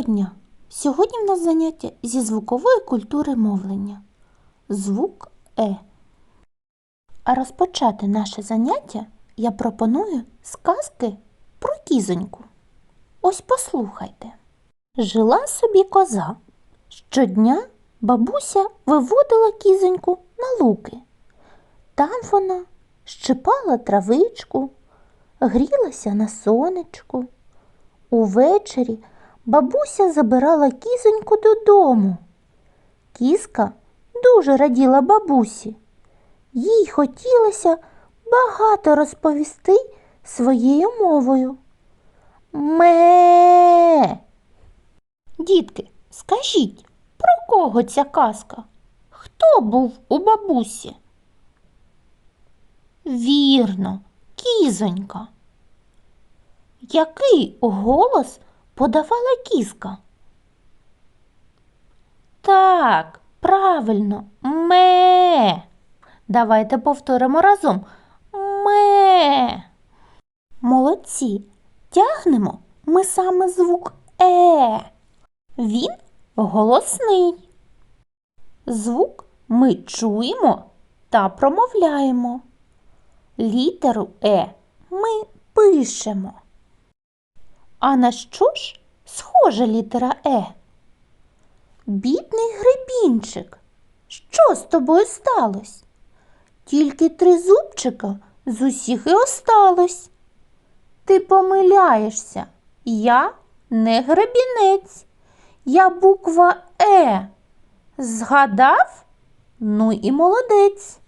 Доброго дня! Сьогодні в нас заняття зі звукової культури мовлення. Звук Е. А розпочати наше заняття я пропоную з казки про кізоньку. Ось послухайте. Жила собі коза. Щодня бабуся виводила кізоньку на луки. Там вона щипала травичку, грілася на сонечку. Увечері бабуся забирала кізоньку додому. Кізка дуже раділа бабусі. Їй хотілося багато розповісти своєю мовою. Ме. Дітки, скажіть, про кого ця казка? Хто був у бабусі? Вірно, кізонька. Який голос подавала кізка? Так, правильно, ме. Давайте повторимо разом. Ме. Молодці. Тягнемо ми саме звук Е. Він голосний. Звук ми чуємо та промовляємо. Літеру Е ми пишемо. А на що ж схожа літера Е? Бідний гребінчик, що з тобою сталося? Тільки три зубчика з усіх і осталось. Ти помиляєшся, я не гребінець, я буква Е. Згадав? Ну і молодець.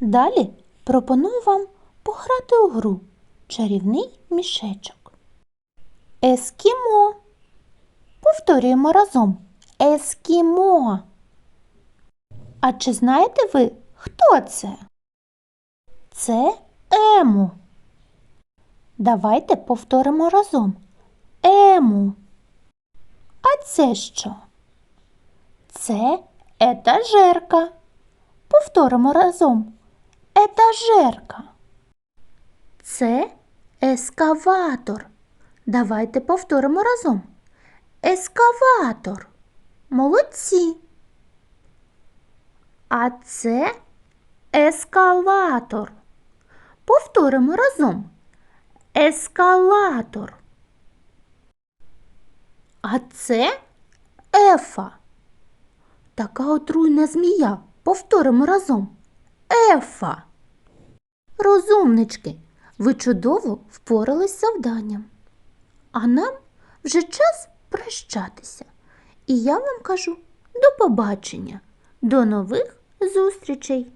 Далі пропоную вам пограти у гру чарівний мішечок. Ескімо. Повторюємо разом. Ескімо. А чи знаєте ви, хто це? Це ему. Давайте повторимо разом. Ему. А це що? Це етажерка. Повторимо разом. Етажерка. Це ескаватор. Давайте повторимо разом. Ескаватор. Молодці. А це ескалатор. Повторимо разом. Ескалатор. А це ефа. Така отруйна змія. Повторимо разом. Ефа. Розумнички, ви чудово впорались з завданням. А нам вже час прощатися. І я вам кажу до побачення, до нових зустрічей!